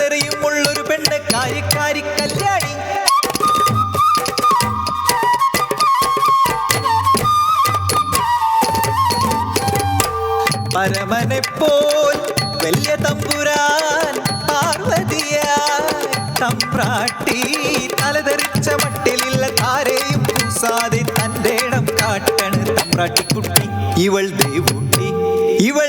നെറിയും ഉള്ളൊരു പെണ്ണ് കാര്യക്കാരി കല്യാണി. പരമനെ പോൽ വലിയ തമ്പുരാൻ പാർവതിയ തമ്പ്രാട്ടി തലതെറിച്ച മട്ടിലുള്ള താരയും പൂസാതെ തന്റെ ഇടം കാട്ടണ് തമ്പ്രാട്ടിക്കുട്ടി. ഇവൾ ദേവുട്ടി ഇവൾ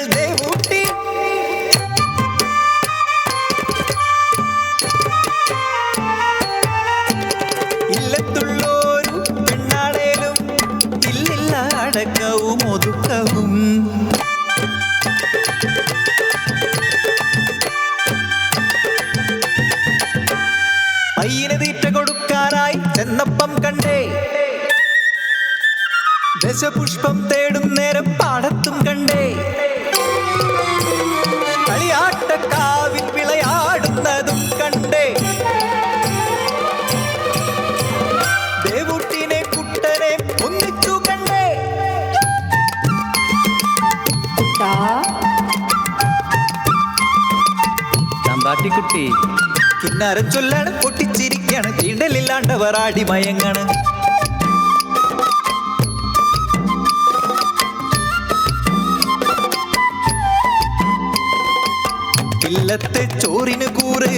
അടക്കവും ഒതുക്കവും. പയ്യന് തീറ്റ കൊടുക്കാനായി ചെന്നപ്പം കണ്ടേ. ദശപുഷ്പം തേടും നേരം പാടത്തും കണ്ടേ. തമ്പാട്ടിക്കുട്ടി കിന്നാരം ചൊല്ലാണ് പൊട്ടിച്ചിരിക്കാണ്. തീണ്ടലില്ലാണ്ടവർ ആടി മയങ്ങണ് ഇല്ലത്തെ ചോറിന് കൂറ്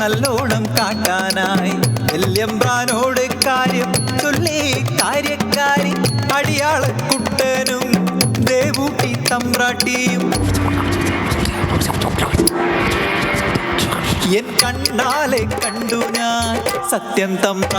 നല്ലോണം കാട്ടാനായി. വല്യമ്പ്രാനോട് കാര്യം ചൊല്ലി കാര്യക്കാരി അടിയാളക്കുട്ടനും തമ്പ്രാട്ടിയും എൻ കണ്ണാലെ കണ്ടു ഞാൻ സത്യം തമ്പ്ര.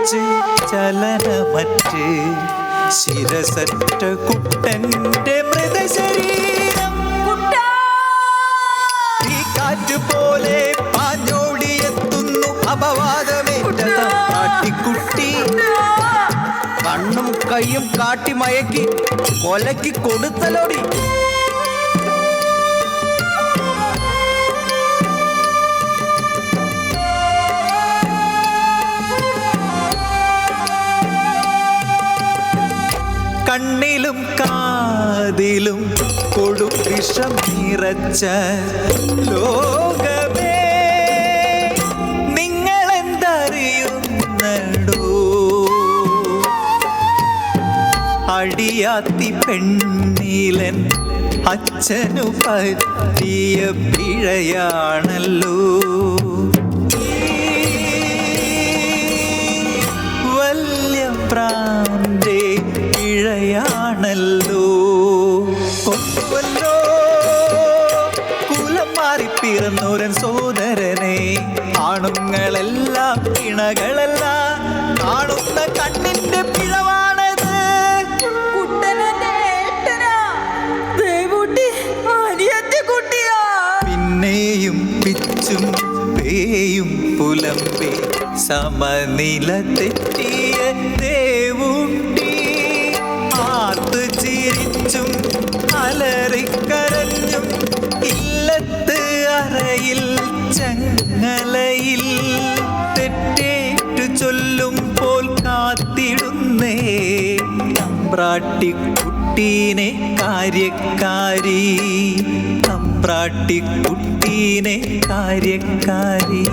കുളിച്ച് ചലനമറ്റ് ശിരസറ്റ കുട്ടന്റെ മൃതശരീരം. ഈ കാറ്റ് പോലെ പാഞ്ഞോടിയെത്തുന്നു അപവാദമേറ്റ കാട്ടിക്കുട്ടി. കണ്ണും കൈയും കാട്ടി മയക്കി കൊലക്കി കൊടുത്തലോടി. വിഷം നിറച്ച ലോകമേ നിങ്ങളെന്തറിയുന്നടോ? അടിയാത്തി പെണ്ണീലൻ അച്ഛനു പറ്റിയ പിഴയാണല്ലോ. വല്യ പ്രാന്തേ പിഴയാണല്ലോ. കൊണ്ടുവല്ലോ പിറന്നോരൻ സോദരനെ ആണുങ്ങളെല്ലാം പിണകളല്ല കാണുന്ന കണ്ണിന്റെ പിഴവാണത്. പിന്നെയും പിച്ചും പേയും പുലമ്പേ സമനില തെറ്റിയ ദേവുട്ടി അറയിൽ ചങ്ങലയിൽ തെറ്റേറ്റു ചൊല്ലും പോൽ കാത്തിടുന്നേ. തമ്പ്രാട്ടിക്കുട്ടീനെ കാര്യക്കാരി തമ്പ്രാട്ടിക്കുട്ടീനെ കാര്യക്കാരി.